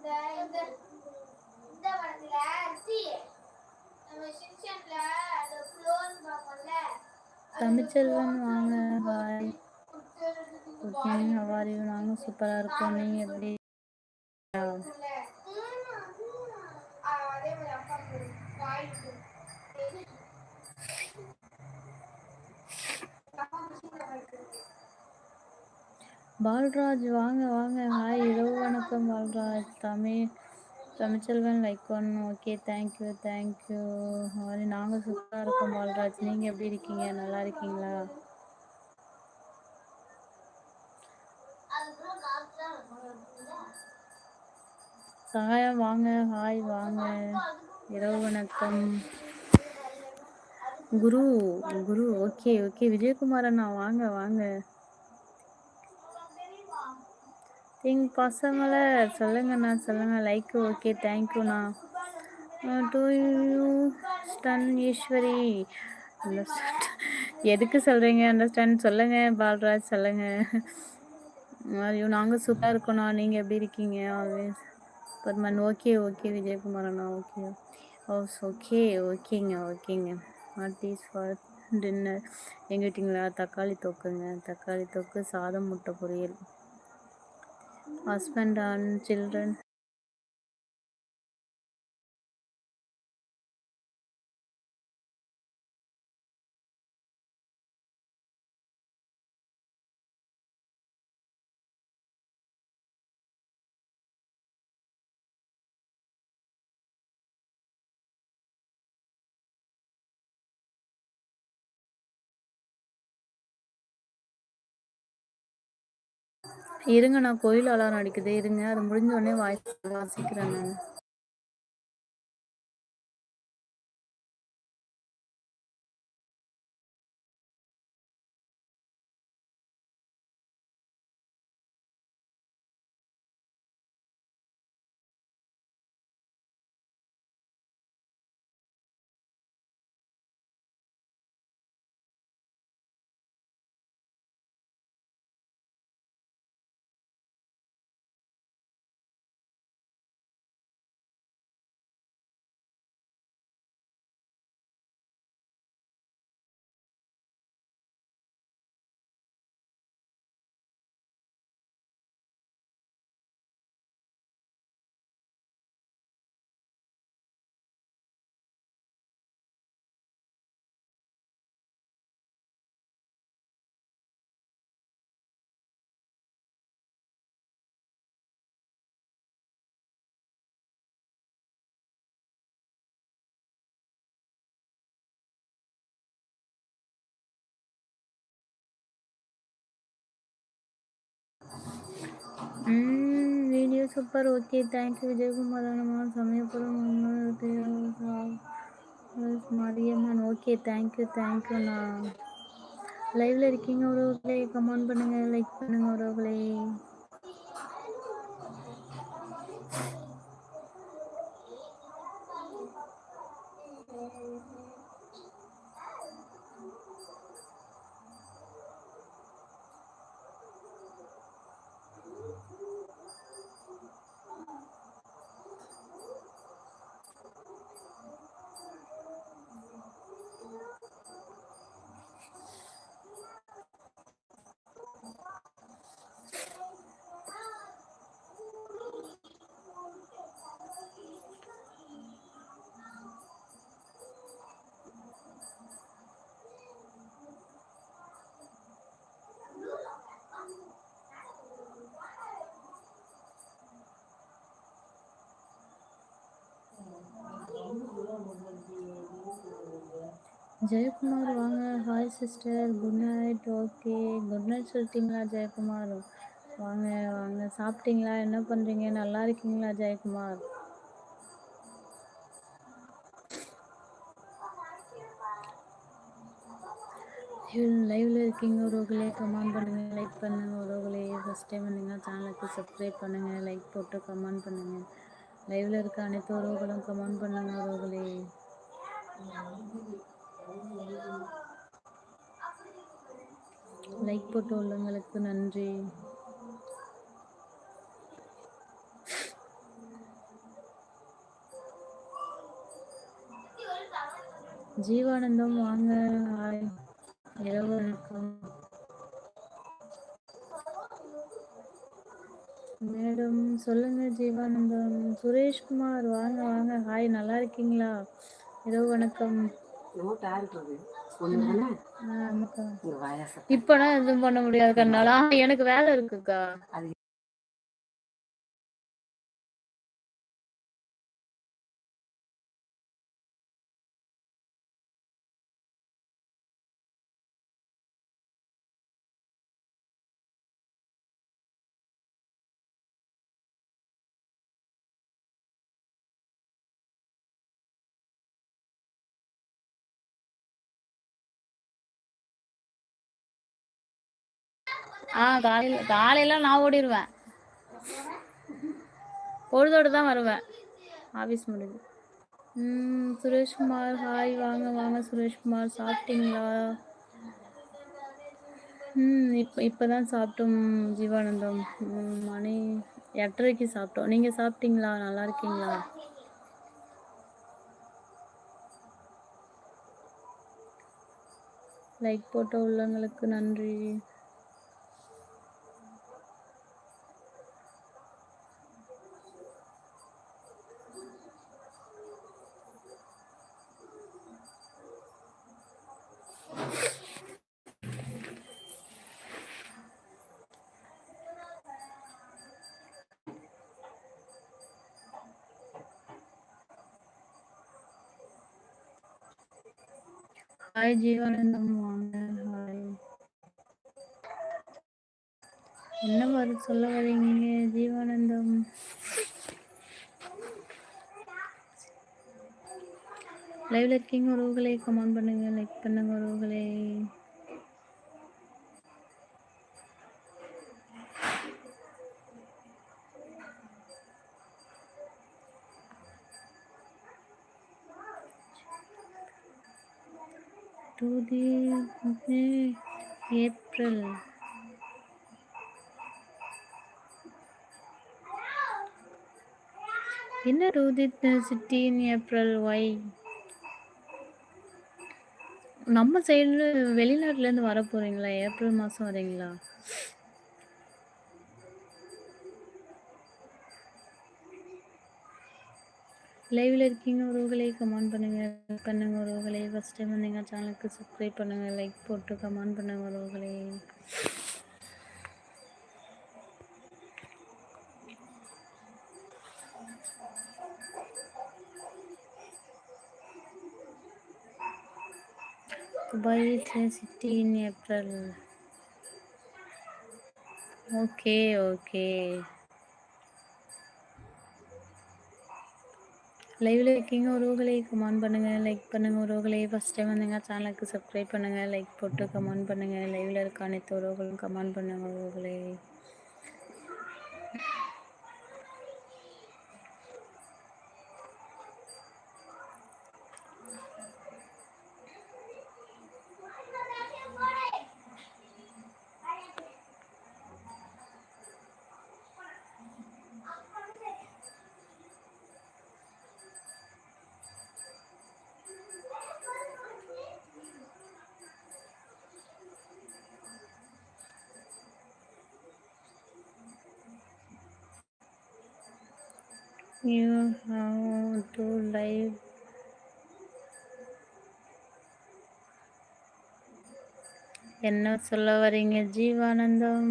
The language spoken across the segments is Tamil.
இந்த இந்த இந்த படத்துல சி நம்ம செக்ஷன்ல அந்த ஃப்ளோர் பார்ப்போம்ல. தமிழ்ச்செல்வன் வாங்க ஹாய் குக்கிங் ஹவாரி நாங்கள் சூப்பராக இருக்கோம். நீங்கள் எப்படி அதே மாதிரி அப்பா வாய்ப்பு பால்ராஜ் வாங்க வாங்க. ஹாய் இரவு வணக்கம் Palraj. Tamil Tamilselvan like one okay thank you thank you மாதிரி நாங்கள் சூப்பராக இருக்கோம் பால்ராஜ். நீங்கள் எப்படி இருக்கீங்க? நல்லா இருக்கீங்களா? சகாயம் வாங்க. ஹாய் வாங்க. இரவு வணக்கம். குரு குரு. ஓகே ஓகே விஜயகுமார் அண்ணா வாங்க வாங்க. எங்கள் பசங்களை சொல்லுங்கண்ணா சொல்லுங்கள் லைக் ஓகே தேங்க்யூண்ணா டு யூ ஸ்டன் ஈஸ்வரி எதுக்கு சொல்கிறீங்க அண்டர்ஸ்டாண்ட் சொல்லுங்கள் பால்ராஜ் சொல்லுங்கள் ஐயோ நாங்கள் சூப்பராக இருக்கோண்ணா நீங்கள் எப்படி இருக்கீங்க? ஆல்வேஸ் பர்மன் ஓகே ஓகே விஜயகுமாரண்ணா ஓகே ஓஸ் ஓகே ஓகேங்க ஓகேங்க வாட் இஸ் ஃபார் டின்னர் எங்கள் தக்காளி தொக்குங்க. தக்காளி தொக்கு சாதம் முட்டை பொரியல். husband and children. இருங்க நான் கோயில் அலாரம் அடிக்குது. இருங்க அது முடிஞ்ச உடனே வாய்ஸ் வாசிக்கிறேன் நான் சூப்பர் ஓகே தேங்க்யூ விஜயகுமார் அண்ணன் சமயபுரம் மரியம்மன் ஓகே தேங்க்யூ தேங்க்யூண்ணா லைவ்ல இருக்கீங்க உறவுகளே கமெண்ட் பண்ணுங்க லைக் பண்ணுங்க உறவுகளே. ஜெயக்குமார் வாங்க. Hi sister good night okay good night சொல்லிட்டீங்களா ஜெயக்குமார்? வாங்க வாங்க. சாப்பிட்டீங்களா? என்ன பண்ணுறீங்க நல்லா இருக்கீங்களா ஜெயக்குமார்? லைவ்ல இருக்கீங்க உறவுகளே. கமெண்ட் பண்ணுங்க லைக் பண்ணுங்க உறவுகளே. ஃபர்ஸ்ட் டைம் வந்தீங்கன்னா சேனலுக்கு சப்ஸ்கிரைப் பண்ணுங்க லைக் போட்டு கமெண்ட் பண்ணுங்க. லைவ்ல இருக்க அனைத்து உறவுகளும் கமெண்ட் பண்ணுங்க உறவுகளே. லைக் போட்டு உள்ளவங்களுக்கு நன்றி. ஜீவானந்தம் வாங்க. ஹாய் இரவு வணக்கம். மேடம் சொல்லுங்க ஜீவானந்தம். சுரேஷ்குமார் வாங்க வாங்க. ஹாய் நல்லா இருக்கீங்களா? இரவு வணக்கம். இப்பலாம் எதுவும் பண்ண முடியாது கண்ணாலா எனக்கு வேலை இருக்குக்கா. ஆ காலையில காலையில நான் ஓடிடுவேன் பொழுதோடு தான் வருவேன். ஆஃபீஸ் முடிஞ்சு. ம் சுரேஷ்குமார் ஹாய் வாங்க வாங்க சுரேஷ்குமார் சாப்பிட்டீங்களா? ம் இப்போ இப்போ தான் சாப்பிட்டோம் ஜீவானந்தம். மணி எட்டரைக்கு சாப்பிட்டோம். நீங்கள் சாப்பிட்டீங்களா? நல்லா இருக்கீங்களா? லைக் போட்ட உள்ளவங்களுக்கு நன்றி. ஹாய் ஜீவானந்தம் வாங்க ஹாய் என்ன வர சொல்ல வரீங்க ஜீவானந்தம் லைவ்ல இருக்கீங்க உறவுகளே கமெண்ட் பண்ணுங்க லைக் பண்ணுங்க உறவுகளே. To ஏப்ரல் என்ன to சிட்டின் ஏப்ரல் ஒய் நம்ம சைடு வெளிநாட்டுல இருந்து வர போறீங்களா ஏப்ரல் மாதம் வரீங்களா? லைவ்ல இருக்கீங்க உறவுகளே கமெண்ட் பண்ணுங்க பண்ணுங்க உறவுகளே. ஃபர்ஸ்ட் டைம் வந்தீங்க சேனலுக்கு சப்ஸ்கிரைப் பண்ணுங்க லைக் போட்டு கமெண்ட் பண்ணுங்க உறவுகளே. Dubai city in April okay okay லைவ்ல இருக்கீங்க உறவுகளை கமெண்ட் பண்ணுங்க லைக் பண்ணுங்க உறவுகளை ஃபர்ஸ்ட் டைம் வந்தீங்க சேனலுக்கு சப்ஸ்கிரைப் பண்ணுங்க லைக் போட்டு கமெண்ட் பண்ணுங்க லைவ்ல இருக்க அனைத்து உறவுகளும் கமெண்ட் பண்ணுங்க உறவுகளை. Knew how to live என்ன சொல்ல வரீங்க ஜீவானந்தம்?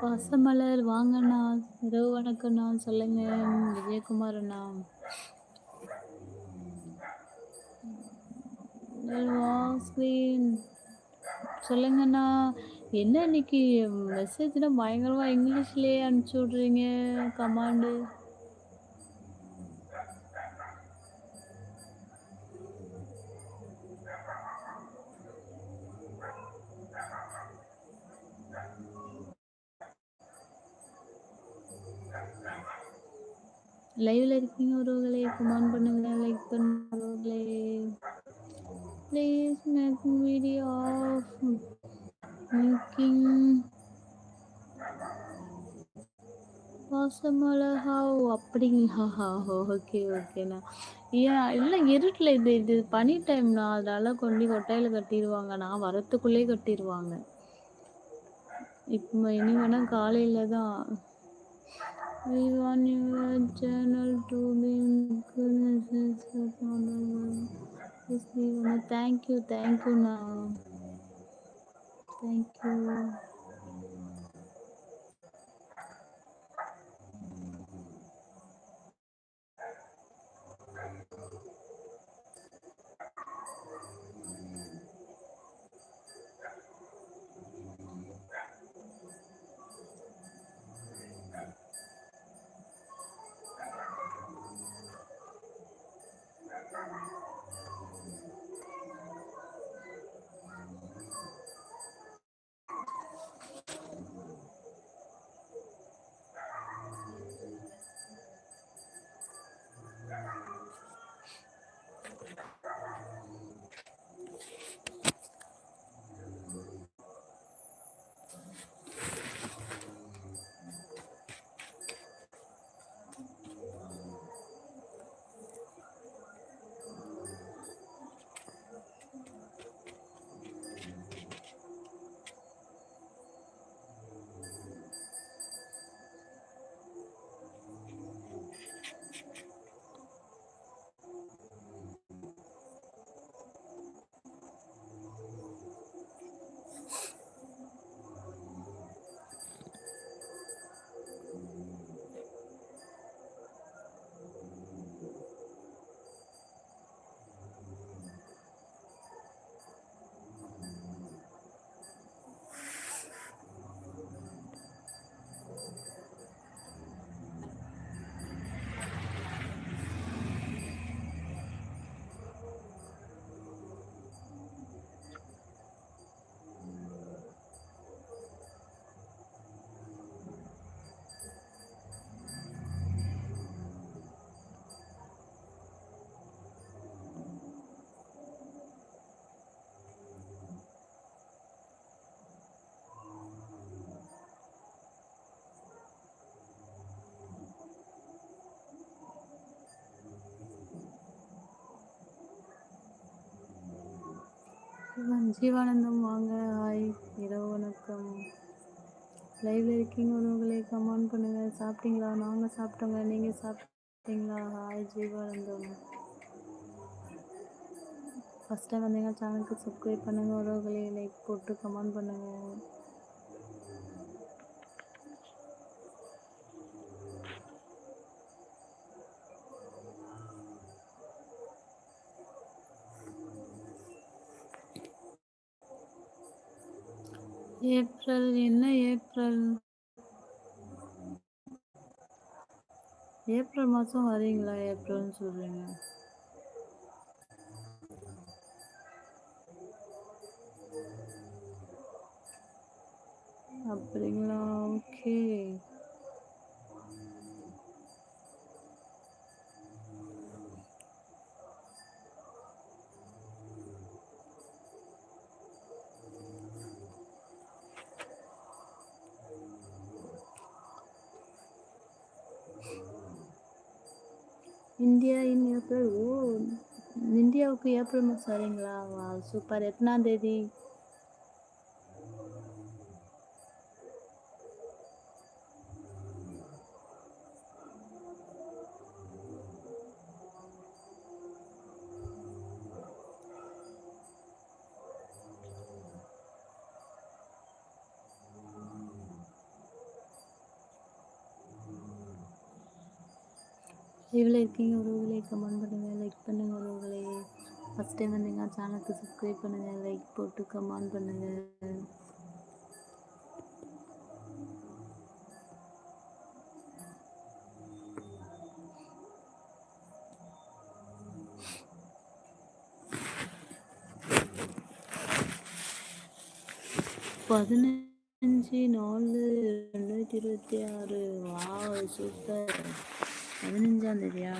பசமலர் வாங்கண்ணா இரவு வணக்கம்ண்ணா சொல்லுங்க. விஜயகுமார் அண்ணா வாஸ்லின் சொல்லுங்கண்ணா. என்ன இன்னைக்கு? மெசேஜ்னா பயங்கரமாக இங்கிலீஷ்லேயே அனுப்பிச்சி விட்றீங்க கமாண்டு லைவ்ல இருக்கீங்க ஒருவர்களே கமெண்ட் பண்ணுங்க லைக் பண்ணுங்க please make video of making பாசமலஹாவ் அப்படிங்களா? ஓகே ஓகேண்ணா ஏன் இல்லை இருட்டில் இது இது பனி டைம்னா அதனால கொண்டு கொட்டையில் கட்டிடுவாங்க நான் வரத்துக்குள்ளே கட்டிடுவாங்க இப்போ இனி வேணா காலையில் தான் We want your channel to be in goodness. Thank you, thank you now. Thank you. Jeevanandam வாங்க. ஹாய் இரவு வணக்கம். லைவ்ல இருக்கீங்க உணவுகளை கமெண்ட் பண்ணுங்க. சாப்பிட்டீங்களா? நாங்கள் சாப்பிட்டோங்க. நீங்கள் சாப்பிட்டீங்களா? ஹாய் ஜீவானந்தம். ஃபஸ்ட் டைம் வந்தீங்கன்னா சேனலுக்கு சப்ஸ்கிரைப் பண்ணுங்க உறவுகளை லைக் போட்டு கமெண்ட் பண்ணுங்க. ஏப்ரல் என்ன ஏப்ரல்? ஏப்ரல் மாதம் வரீங்களா ஏப்ரல்னு சொல்கிறீங்க அப்படிங்களா? ஓகே. இந்தியா இன் ஏப்ரல் ஓ இந்தியாவுக்கு ஏப்ரல் மாதம் வரீங்களா? வா சூப்பர் எத்தனாந்தேதி தேதி இருக்கீங்க உறவுகளே கமெண்ட் பண்ணுங்கள் லைக் பண்ணுங்கள் உறவுகளே. ஃபஸ்ட் டைம் வந்தீங்கன்னா சேனலுக்கு சப்ஸ்கிரைப் பண்ணுங்கள் லைக் போட்டு கமெண்ட் பண்ணுங்கள் பதினஞ்சு நாலு ரெண்டாயிரத்தி இருபத்தி ஆறு. வா சூப்பர் 다른 자들이야.